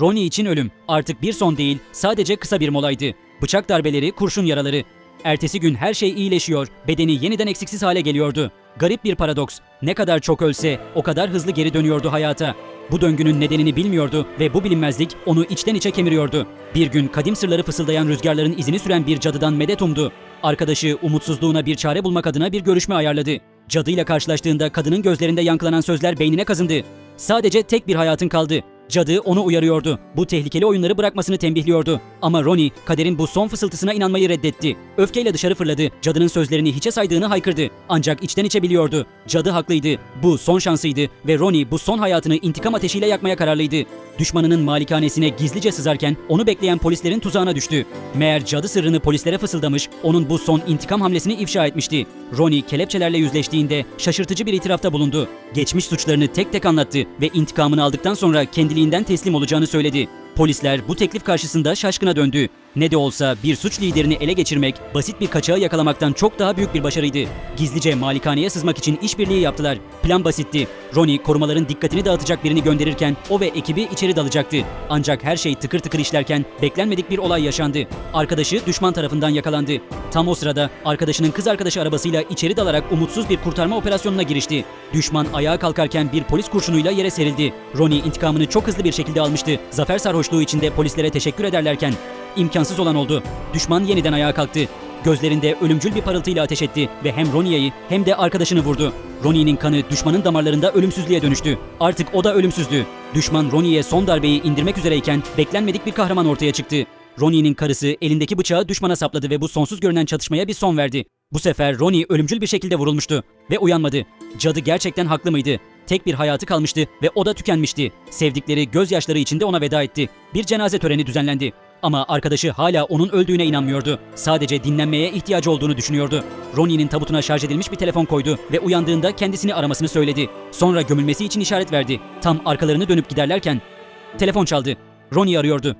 Ronnie için ölüm artık bir son değil, sadece kısa bir molaydı. Bıçak darbeleri, kurşun yaraları. Ertesi gün her şey iyileşiyor, bedeni yeniden eksiksiz hale geliyordu. Garip bir paradoks. Ne kadar çok ölse, o kadar hızlı geri dönüyordu hayata. Bu döngünün nedenini bilmiyordu ve bu bilinmezlik onu içten içe kemiriyordu. Bir gün kadim sırları fısıldayan rüzgarların izini süren bir cadıdan medet umdu. Arkadaşı umutsuzluğuna bir çare bulmak adına bir görüşme ayarladı. Cadıyla karşılaştığında kadının gözlerinde yankılanan sözler beynine kazındı. Sadece tek bir hayatın kaldı. Cadı onu uyarıyordu. Bu tehlikeli oyunları bırakmasını tembihliyordu. Ama Ronnie kaderin bu son fısıltısına inanmayı reddetti. Öfkeyle dışarı fırladı. Cadının sözlerini hiçe saydığını haykırdı. Ancak içten içe biliyordu. Cadı haklıydı. Bu son şansıydı ve Ronnie bu son hayatını intikam ateşiyle yakmaya kararlıydı. Düşmanının malikanesine gizlice sızarken onu bekleyen polislerin tuzağına düştü. Meğer cadı sırrını polislere fısıldamış, onun bu son intikam hamlesini ifşa etmişti. Ronnie kelepçelerle yüzleştiğinde şaşırtıcı bir itirafta bulundu. Geçmiş suçlarını tek tek anlattı ve intikamını aldıktan sonra kendiliğinden teslim olacağını söyledi. Polisler bu teklif karşısında şaşkına döndü. Ne de olsa bir suç liderini ele geçirmek, basit bir kaçağı yakalamaktan çok daha büyük bir başarıydı. Gizlice malikaneye sızmak için işbirliği yaptılar. Plan basitti. Ronnie korumaların dikkatini dağıtacak birini gönderirken o ve ekibi içeri dalacaktı. Ancak her şey tıkır tıkır işlerken beklenmedik bir olay yaşandı. Arkadaşı düşman tarafından yakalandı. Tam o sırada arkadaşının kız arkadaşı arabasıyla içeri dalarak umutsuz bir kurtarma operasyonuna girişti. Düşman ayağa kalkarken bir polis kurşunuyla yere serildi. Ronnie intikamını çok hızlı bir şekilde almıştı. Zafer sarhoşluğu içinde polislere teşekkür ederlerken imkansız olan oldu. Düşman yeniden ayağa kalktı. Gözlerinde ölümcül bir parıltıyla ateş etti ve hem Ronnie'yi hem de arkadaşını vurdu. Ronnie'nin kanı düşmanın damarlarında ölümsüzlüğe dönüştü. Artık o da ölümsüzdü. Düşman Ronnie'ye son darbeyi indirmek üzereyken beklenmedik bir kahraman ortaya çıktı. Ronnie'nin karısı elindeki bıçağı düşmana sapladı ve bu sonsuz görünen çatışmaya bir son verdi. Bu sefer Ronnie ölümcül bir şekilde vurulmuştu ve uyanmadı. Cadı gerçekten haklı mıydı? Tek bir hayatı kalmıştı ve o da tükenmişti. Sevdikleri gözyaşları içinde ona veda etti. Bir cenaze töreni düzenlendi. Ama arkadaşı hala onun öldüğüne inanmıyordu. Sadece dinlenmeye ihtiyacı olduğunu düşünüyordu. Ronnie'nin tabutuna şarj edilmiş bir telefon koydu ve uyandığında kendisini aramasını söyledi. Sonra gömülmesi için işaret verdi. Tam arkalarını dönüp giderlerken telefon çaldı. Ronnie arıyordu.